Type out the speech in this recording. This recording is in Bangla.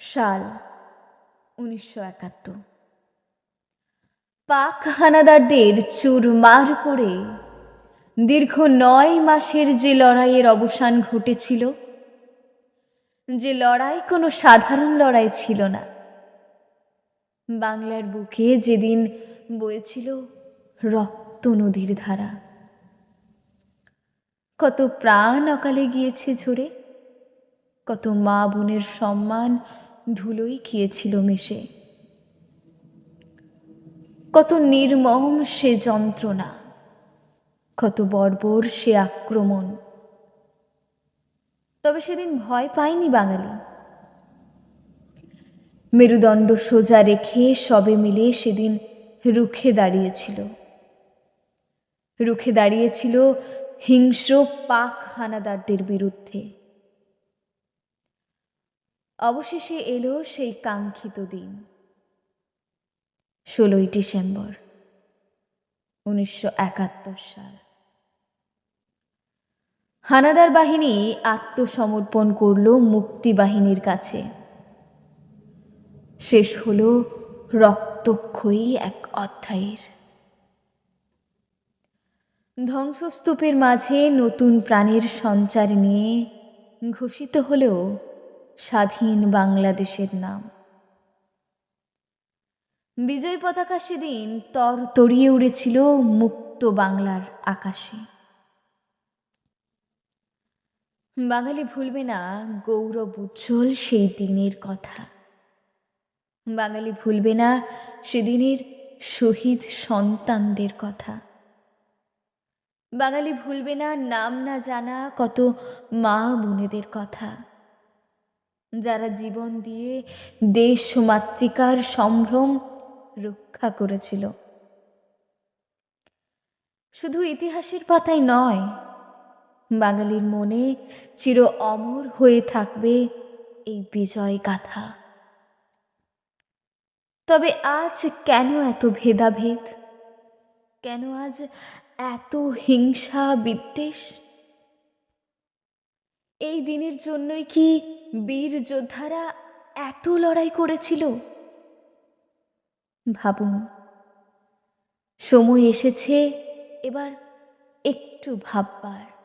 সাল উনিশশো একাত্তর। পাক হানাদারদের চুরমার করে দীর্ঘ নয় মাসের যে লড়াইয়ের অবসান ঘটেছিল, যে লড়াই কোনো সাধারণ লড়াই ছিল না, বাংলার বুকে যেদিন বয়েছিল রক্ত নদীর ধারা। কত প্রাণ অকালে গিয়েছে ঝরে, কত মা বোনের সম্মান ধুলোই গিয়েছিল মিশে। কত নির্মম সে যন্ত্রণা, কত বর্বর সে আক্রমণ। তবে সেদিন ভয় পায়নি বাঙালি। মেরুদণ্ড সোজা রেখে সবে মিলে সেদিন রুখে দাঁড়িয়েছিল। রুখে দাঁড়িয়েছিল হিংস্র পাক হানাদারদের বিরুদ্ধে। অবশেষে এলো সেই কাঙ্ক্ষিত দিন। ষোলোই ডিসেম্বর, উনিশশো একাত্তর সাল। হানাদার বাহিনী আত্মসমর্পণ করল মুক্তি বাহিনীর কাছে। শেষ হল রক্তক্ষয়ী এক অধ্যায়ের। ধ্বংসস্তূপের মাঝে নতুন প্রাণের সঞ্চার নিয়ে ঘোষিত হলেও স্বাধীন বাংলাদেশের নাম। বিজয় পতাকা সেদিন তর তরিয়ে উড়েছিল মুক্ত বাংলার আকাশে। বাঙালি ভুলবে না গৌরব উজ্জ্বল সেই দিনের কথা। বাঙালি ভুলবে না সেদিনের শহীদ সন্তানদের কথা। বাঙালি ভুলবে না নাম না জানা কত মা বোনেদের কথা। যারা জীবন দিয়ে দেশ মাতৃকার সম্ভ্রম রক্ষা করেছিল। শুধু ইতিহাসের পাতায় নয়, বাঙালির মনে চির অমর হয়ে থাকবে এই বিজয় গাথা। তবে আজ কেন এত ভেদাভেদ? কেন আজ এত হিংসা বিদ্বেষ? এই দিনের জন্যই কি বীর যোদ্ধারা এত লড়াই করেছিল? ভাবুন সময় এসেছে এবার একটু ভাববার।